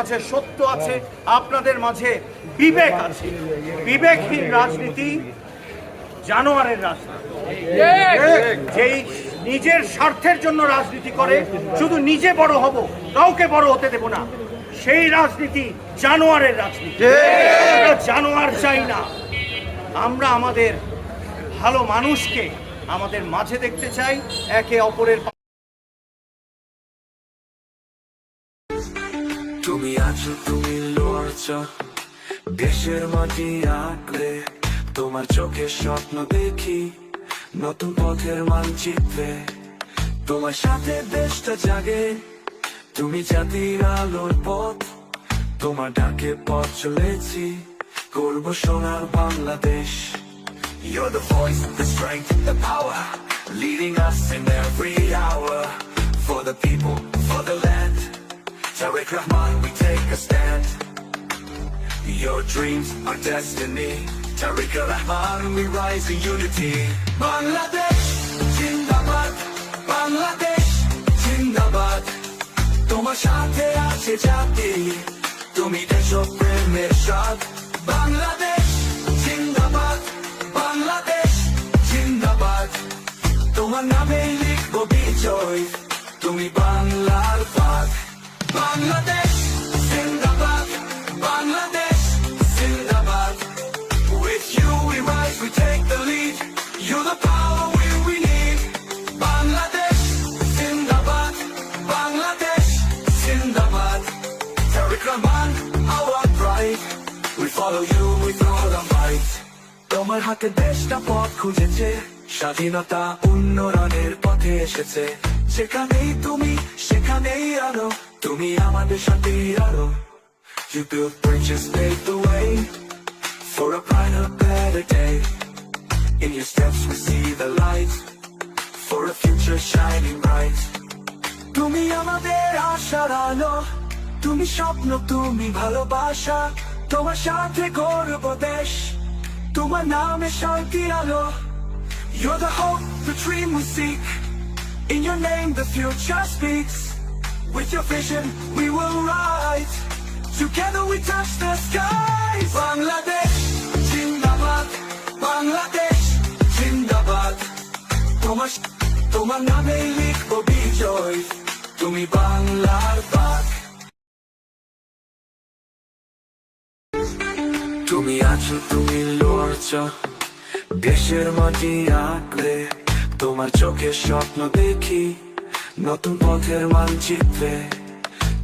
মাঝে সত্য আছে, আপনাদের মাঝে বিবেক আছে। বিবেকহীন রাজনীতি জানোয়ারের রাজনীতি। যেই নিজের স্বার্থের জন্য রাজনীতি করে, শুধু নিজে বড় হব, কাউকে বড় হতে দেব না। সেই রাজনীতি জানোয়ারের রাজনীতি। জানোয়ার চাই না। আমরা আমাদের ভালো মানুষকে আমাদের মাঝে দেখতে চাই, একে অপরের তুমি আছো তুমি লড়ছো দেশের মাটি আঁকড়ে তোমার চোখের স্বপ্ন দেখি নতুন পথের মানচিত্রে তোমার সাথে দেশটা জাগে তুমি জাতির আলোর পথ তোমার ডাকে পথ চলেছি করব সোনার Bangladesh You're the voice, the strength, the power, leading us in every hour. For the people, for the land. Tariq Rahman, we take a stand. Your dreams are destiny. Tariq Rahman, we rise in unity. Bangladesh, Jindabad, Bangladesh, Jindabad. তোমার সাথে আছে জাতি তুমি দেশপ্রেমের স্বাদ বাংলাদেশ জিন্দাবাদ বাংলাদেশ জিন্দাবাদ তোমার নামে লিখব বিজয় তুমি বাংলার পাক তোমার হাতে দেশটা পথ খুঁজেছে স্বাধীনতা উন্নয়নের পথে এসেছে যেখানেই তুমি সেখানেই আলো তুমি আমাদের সাথে আলো You built bridges, paved the way For a brighter, better day In your steps we see the light For a future shining bright তুমি আমাদের আশার আলো তুমি স্বপ্ন তুমি ভালোবাসা তোমার সাথে গর্ব দেশ তোমার নামে শান্তি আলো You're the hope, the dream we seek In your name the future speaks With your vision we will rise Together we touch the skies Bangladesh, Jindabad Bangladesh, Jindabad তোমার তোমার নামে লিখবো বিজয় তুমি বাংলার পাক তুমি আছো তুমি লড়ছো দেশের মাটি আঁকড়ে তোমার চোখে স্বপ্ন দেখি নতুন পথের মানচিত্রে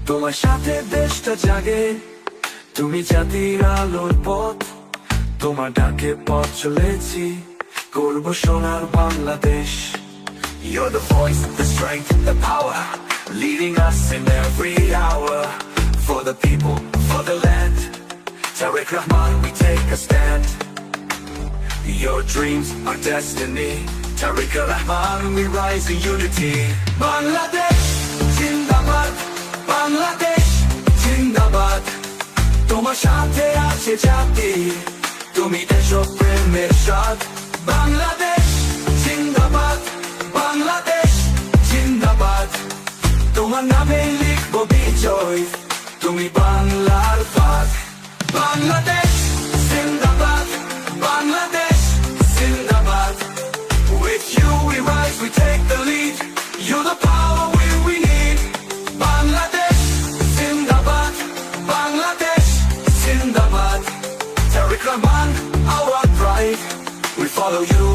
তোমার সাথে দেশটা জাগে তুমি জাতির আলোর পথ তোমার ডাকে পথ চলেছি করব সোনার Bangladesh You're the voice, the strength, the power, leading us in every hour. For the people, for the land. Tariq Rahman, we take a stand. Your dreams are destiny. Tariq Rahman, we rise in unity. Bangladesh, Jindabad, Bangladesh, Jindabad. তোমার সাথে আছে জাতি তুমি দেশপ্রেমের স্বাদ বাংলাদেশ জিন্দাবাদ বাংলাদেশ জিন্দাবাদ তোমার নামে লিখব বিজয় তুমি বাংলার পাক Bangladesh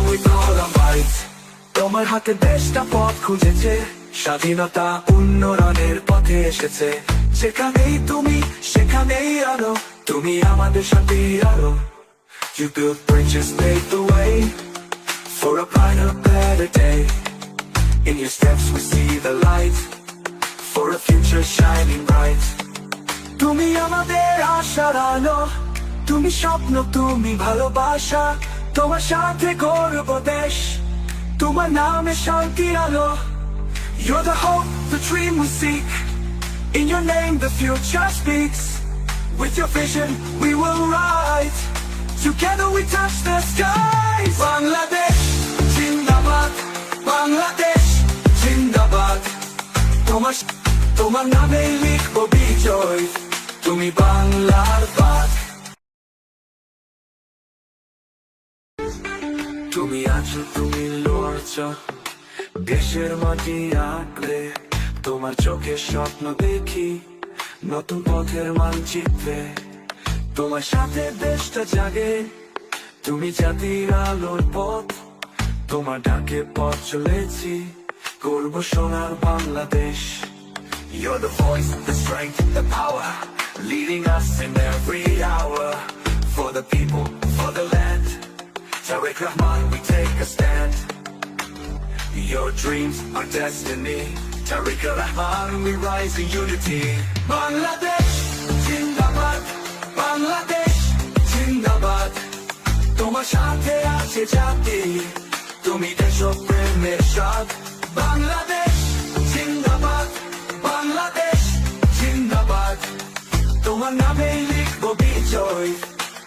with all our might তোমার হাতে দেশটা পথ খুঁজেছে স্বাধীনতা উন্নয়নের পথে এসেছে যেখানেই তুমি সেখানেই আলো তুমি আমাদের সাথে আলো You built bridges, paved the way For a brighter, better day In your steps we see the light For a future shining bright তুমি আমাদের আশার আলো তুমি স্বপ্ন তুমি ভালোবাসা তোমার সাথে গর্ব দেশ তোমার নামে শান্তি আলো You're the hope, the dream we seek In your name the future speaks With your vision we will ride Together we touch the skies Bangladesh, Jindabad Bangladesh, Jindabad তোমার তোমার নামে লিখবো বিজয় তুমি বাংলার বাঘ তুমি আছো তুমি লড়ছ দেশের মাটি আঁকড়ে তোমার চোখে স্বপ্ন দেখি নতুন পথের মানচিত্রে তোমার সাথে দেশটা জাগে তুমি জাতির আলোর পথ তোমার ডাকে পথ চলেছি করব সোনার Bangladesh You're the voice, the strength, the power, leading us in every hour. For the people, for the land. Tariq Rahman, we take a stand. Your dreams are destiny. Tariq Rahman, we rise in unity. Bangladesh, Jindabad. Bangladesh, Jindabad. তোমার সাথে আছে জাতি তুমি দেশপ্রেমের সাথ বাংলাদেশ জিন্দাবাদ বাংলাদেশ জিন্দাবাদ তোমার নামে লিখবো বিজয়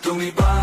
তুমি বাংলার পাক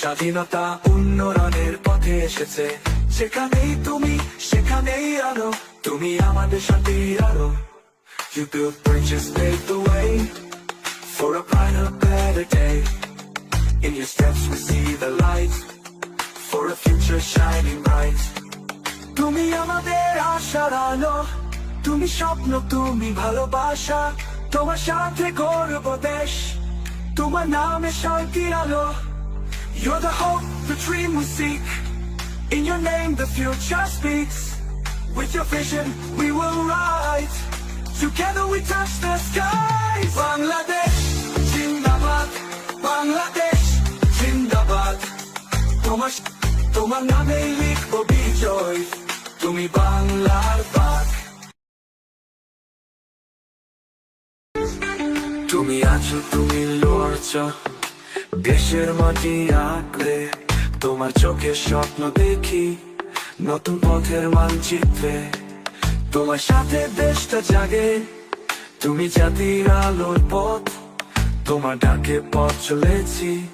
স্বাধীনতা উন্নয়নের পথে এসেছে সেখানেই তুমি সেখানেই আলো তুমি আমাদের শান্তির আলো You built bridges, paved the way for a brighter, better day. In your steps we see the light for a future shining bright. তুমি আমাদের আশার আলো তুমি স্বপ্ন তুমি ভালোবাসা তোমার সাথে গর্ব দেশ তোমার নামে শান্তি আলো You're the hope, the dream we seek. In your name the future speaks. With your vision we will rise. Together we touch the skies. Bangladesh, Zindabad. Bangladesh, Zindabad. তোমার তোমার নামে লিখবো বিজয় তুমি বাংলার বাঘ তুমি আছো তুমি লড়ছ দেশের মাটি আঁকড়ে, তোমার চোখের স্বপ্ন দেখি, নতুন পথের মানচিত্রে। তোমার সাথে দেশটা জাগে, তুমি জাতির আলোর পথ, তোমার ডাকে পথ চলেছি।